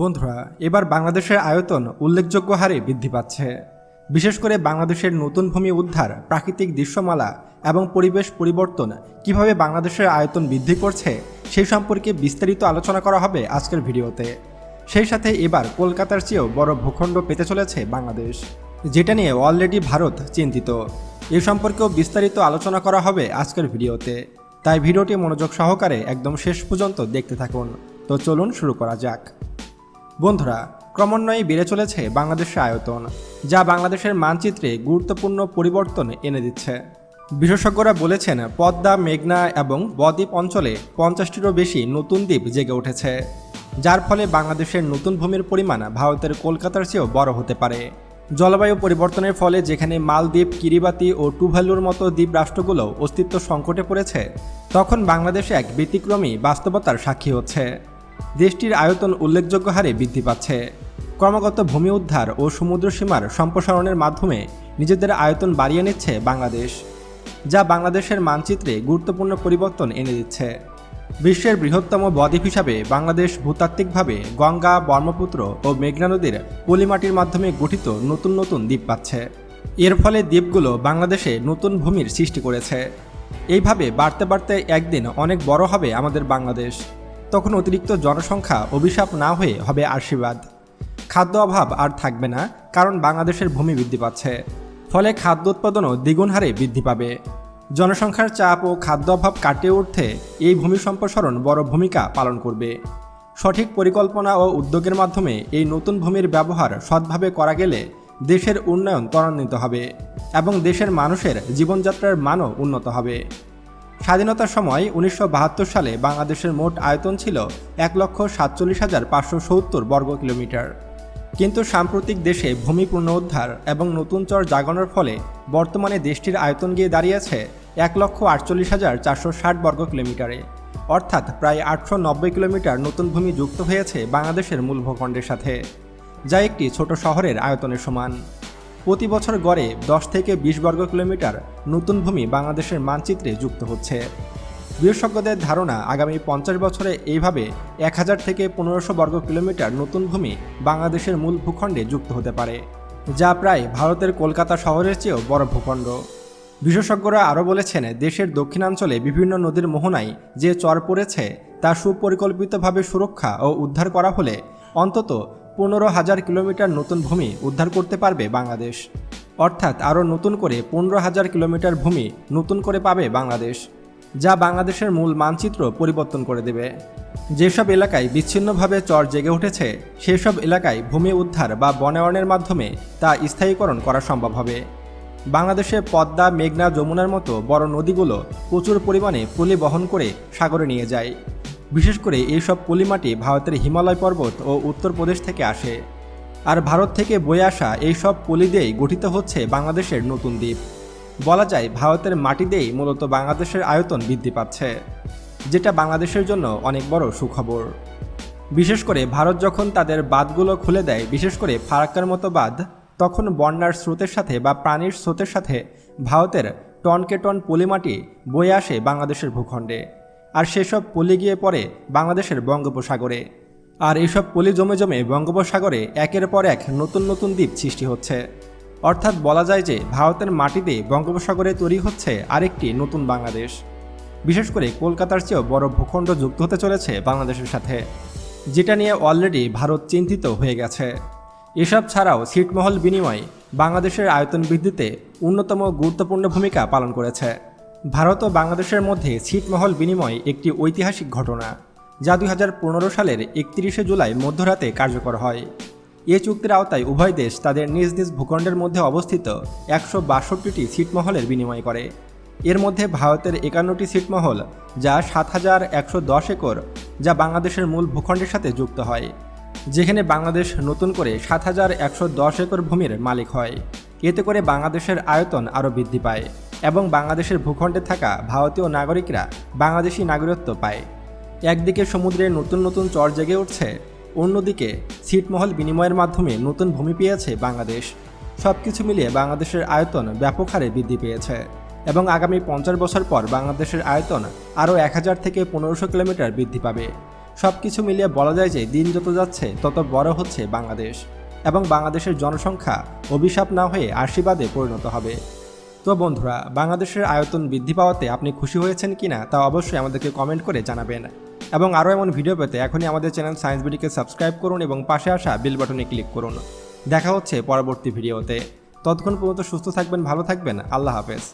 বন্ধুরা, এবার বাংলাদেশের আয়তন উল্লেখযোগ্য হারে বৃদ্ধি পাচ্ছে। বিশেষ করে বাংলাদেশের নতুন ভূমি উদ্ধার, প্রাকৃতিক দৃশ্যমালা এবং পরিবেশ পরিবর্তন কীভাবে বাংলাদেশের আয়তন বৃদ্ধি করছে, সেই সম্পর্কে বিস্তারিত আলোচনা করা হবে আজকের ভিডিওতে। সেই সাথে এবার কলকাতার চেয়েও বড় ভূখণ্ড পেতে চলেছে বাংলাদেশ, যেটা নিয়ে অলরেডি ভারত চিন্তিত। এ সম্পর্কেও বিস্তারিত আলোচনা করা হবে আজকের ভিডিওতে। তাই ভিডিওটি মনোযোগ সহকারে একদম শেষ পর্যন্ত দেখতে থাকুন। তো চলুন শুরু করা যাক। বন্ধুরা, ক্রমান্বয়ে বেড়ে চলেছে বাংলাদেশের আয়তন, যা বাংলাদেশের মানচিত্রে গুরুত্বপূর্ণ পরিবর্তন এনে দিচ্ছে। বিশেষজ্ঞরা বলেছেন, পদ্মা, মেঘনা এবং বদ্বীপ অঞ্চলে পঞ্চাশটিরও বেশি নতুন দ্বীপ জেগে উঠেছে, যার ফলে বাংলাদেশের নতুন ভূমির পরিমাণ ভারতের কলকাতার চেয়েও বড় হতে পারে। জলবায়ু পরিবর্তনের ফলে যেখানে মালদ্বীপ, কিরিবাতি ও টুভালুর মতো দ্বীপ রাষ্ট্রগুলো অস্তিত্ব সংকটে পড়েছে, তখন বাংলাদেশে এক ব্যতিক্রমী বাস্তবতার সাক্ষী হচ্ছে। দেশটির আয়তন উল্লেখযোগ্য হারে বৃদ্ধি পাচ্ছে। ক্রমাগত ভূমি উদ্ধার ও সমুদ্র সীমার সম্প্রসারণের মাধ্যমে নিজেদের আয়তন বাড়িয়ে নিচ্ছে বাংলাদেশ, যা বাংলাদেশের মানচিত্রে গুরুত্বপূর্ণ পরিবর্তন এনে দিচ্ছে। বিশ্বের বৃহত্তম বদ্বীপ হিসাবে বাংলাদেশ ভূতাত্ত্বিকভাবে গঙ্গা, ব্রহ্মপুত্র ও মেঘনা নদীর পলিমাটির মাধ্যমে গঠিত নতুন নতুন দ্বীপ পাচ্ছে। এর ফলে দ্বীপগুলো বাংলাদেশে নতুন ভূমির সৃষ্টি করেছে। এইভাবে বাড়তে বাড়তে একদিন অনেক বড় হবে আমাদের বাংলাদেশ। তখন অতিরিক্ত জনসংখ্যা অভিশাপ না হয়ে হবে আশীর্বাদ। খাদ্য অভাব আর থাকবে না, কারণ বাংলাদেশের ভূমি বৃদ্ধি পাচ্ছে। ফলে খাদ্য উৎপাদনও দ্বিগুণ হারে বৃদ্ধি পাবে। জনসংখ্যার চাপ ও খাদ্য অভাব কাটিয়ে উঠতে এই ভূমি সম্প্রসারণ বড় ভূমিকা পালন করবে। সঠিক পরিকল্পনা ও উদ্যোগের মাধ্যমে এই নতুন ভূমির ব্যবহার সৎভাবে করা গেলে দেশের উন্নয়ন ত্বরান্বিত হবে এবং দেশের মানুষের জীবনযাত্রার মানও উন্নত হবে। স্বাধীনতার সময় উনিশশো বাহাত্তর সালে বাংলাদেশের মোট আয়তন ছিল এক লক্ষ সাতচল্লিশ হাজার পাঁচশো সত্তর বর্গ কিলোমিটার। কিন্তু সাম্প্রতিক দেশে ভূমি পুনরুদ্ধার এবং নতুন চর জাগানোর ফলে বর্তমানে দেশটির আয়তন গিয়ে দাঁড়িয়েছে এক লক্ষ আটচল্লিশ হাজার চারশো ষাট বর্গ কিলোমিটারে। অর্থাৎ প্রায় আটশো নব্বই কিলোমিটার নতুন ভূমি যুক্ত হয়েছে বাংলাদেশের মূল ভূখণ্ডের সাথে, যা একটি ছোট শহরের আয়তনের সমান। প্রতি বছর গড়ে দশ থেকে বিশ বর্গ কিলোমিটার নতুন ভূমি বাংলাদেশের মানচিত্রে যুক্ত হচ্ছে। বিশেষজ্ঞদের ধারণা, আগামী পঞ্চাশ বছরে এইভাবে এক হাজার থেকে পনেরোশো বর্গ কিলোমিটার নতুন ভূমি বাংলাদেশের মূল ভূখণ্ডে যুক্ত হতে পারে, যা প্রায় ভারতের কলকাতা শহরের চেয়েও বড় ভূখণ্ড। বিশেষজ্ঞরা আরও বলেছেন, দেশের দক্ষিণাঞ্চলে বিভিন্ন নদীর মোহনায় যে চর পড়েছে, তা সুপরিকল্পিতভাবে সুরক্ষা ও উদ্ধার করা হলে অন্তত পনেরো হাজার কিলোমিটার নতুন ভূমি উদ্ধার করতে পারবে বাংলাদেশ। অর্থাৎ আরও নতুন করে পনেরো হাজার কিলোমিটার ভূমি নতুন করে পাবে বাংলাদেশ, যা বাংলাদেশের মূল মানচিত্র পরিবর্তন করে দেবে। যেসব এলাকায় বিচ্ছিন্নভাবে চর জেগে উঠেছে, সেসব এলাকায় ভূমি উদ্ধার বা বনায়নের মাধ্যমে তা স্থায়ীকরণ করা সম্ভব হবে। বাংলাদেশে পদ্মা, মেঘনা, যমুনার মতো বড় নদীগুলো প্রচুর পরিমাণে পলি বহন করে সাগরে নিয়ে যায়। বিশেষ করে এইসব পলিমাটি ভারতের হিমালয় পর্বত ও উত্তরপ্রদেশ থেকে আসে। আর ভারত থেকে বয়ে আসা এইসব পলি দিয়েই গঠিত হচ্ছে বাংলাদেশের নতুন দ্বীপ। বলা যায় ভারতের মাটি দিয়েই মূলত বাংলাদেশের আয়তন বৃদ্ধি পাচ্ছে, যেটা বাংলাদেশের জন্য অনেক বড় সুখবর। বিশেষ করে ভারত যখন তাদের বাঁধগুলো খুলে দেয়, বিশেষ করে ফারাক্কার মতো বাঁধ, তখন বন্যার স্রোতের সাথে বা প্রাণীর স্রোতের সাথে ভারতের টনকে টন পলিমাটি বয়ে আসে বাংলাদেশের ভূখণ্ডে। আর সেসব পলি গিয়ে পড়ে বাংলাদেশের বঙ্গোপসাগরে। আর এইসব পলি জমে জমে বঙ্গোপসাগরে একের পর এক নতুন নতুন দ্বীপ সৃষ্টি হচ্ছে। অর্থাৎ বলা যায় যে ভারতের মাটিতে বঙ্গোপসাগরে তৈরি হচ্ছে আরেকটি নতুন বাংলাদেশ। বিশেষ করে কলকাতার চেয়েও বড় ভূখণ্ড যুক্ত হতে চলেছে বাংলাদেশের সাথে, যেটা নিয়ে অলরেডি ভারত চিন্তিত হয়ে গেছে। এসব ছাড়াও ছিটমহল বিনিময় বাংলাদেশের আয়তন বৃদ্ধিতে অন্যতম গুরুত্বপূর্ণ ভূমিকা পালন করেছে। ভারত ও বাংলাদেশের মধ্যে ছিটমহল বিনিময় একটি ঐতিহাসিক ঘটনা, যা দুই হাজার পনেরো সালের একত্রিশে জুলাই মধ্যরাতে কার্যকর হয়। এ চুক্তির আওতায় উভয় দেশ তাদের নিজ নিজ ভূখণ্ডের মধ্যে অবস্থিত একশো বাষট্টিটি ছিটমহলের বিনিময় করে। এর মধ্যে ভারতের একান্নটি ছিটমহল, যা সাত হাজার একশো দশ একর, যা বাংলাদেশের মূল ভূখণ্ডের সাথে যুক্ত হয়, যেখানে বাংলাদেশ নতুন করে সাত হাজার একশো দশ একর ভূমির মালিক হয়। এতে করে বাংলাদেশের আয়তন আরও বৃদ্ধি পায়। এবং বাংলাদেশের ভূখণ্ডে থাকা ভারতীয় নাগরিকরা বাংলাদেশি নাগরিকত্ব পায়। একদিকে সমুদ্রে নতুন নতুন চর জেগে উঠছে, অন্যদিকে ছিটমহল বিনিময়ের মাধ্যমে নতুন ভূমি পেয়েছে বাংলাদেশ। সব কিছু মিলিয়ে বাংলাদেশের আয়তন ব্যাপক হারে বৃদ্ধি পেয়েছে এবং আগামী পঞ্চাশ বছর পর বাংলাদেশের আয়তন আরও এক হাজার থেকে পনেরোশো কিলোমিটার বৃদ্ধি পাবে। সব কিছু মিলিয়ে বলা যায় যে দিন যত যাচ্ছে, তত বড় হচ্ছে বাংলাদেশ এবং বাংলাদেশের জনসংখ্যা অভিশাপ না হয়ে আশীর্বাদে পরিণত হবে। তো বন্ধুরা, বাংলাদেশের আয়তন বৃদ্ধি পাওয়াতে আপনি খুশি হয়েছেন কি না তা অবশ্যই আমাদেরকে কমেন্ট করে জানাবেন। এবং আরও এমন ভিডিও পেতে এখনই আমাদের চ্যানেল সায়েন্স বিডিকে সাবস্ক্রাইব করুন এবং পাশে আসা বেল বাটনে ক্লিক করুন। দেখা হচ্ছে পরবর্তী ভিডিওতে ততক্ষণ পর্যন্ত সুস্থ থাকবেন, ভালো থাকবেন। আল্লাহ হাফেজ।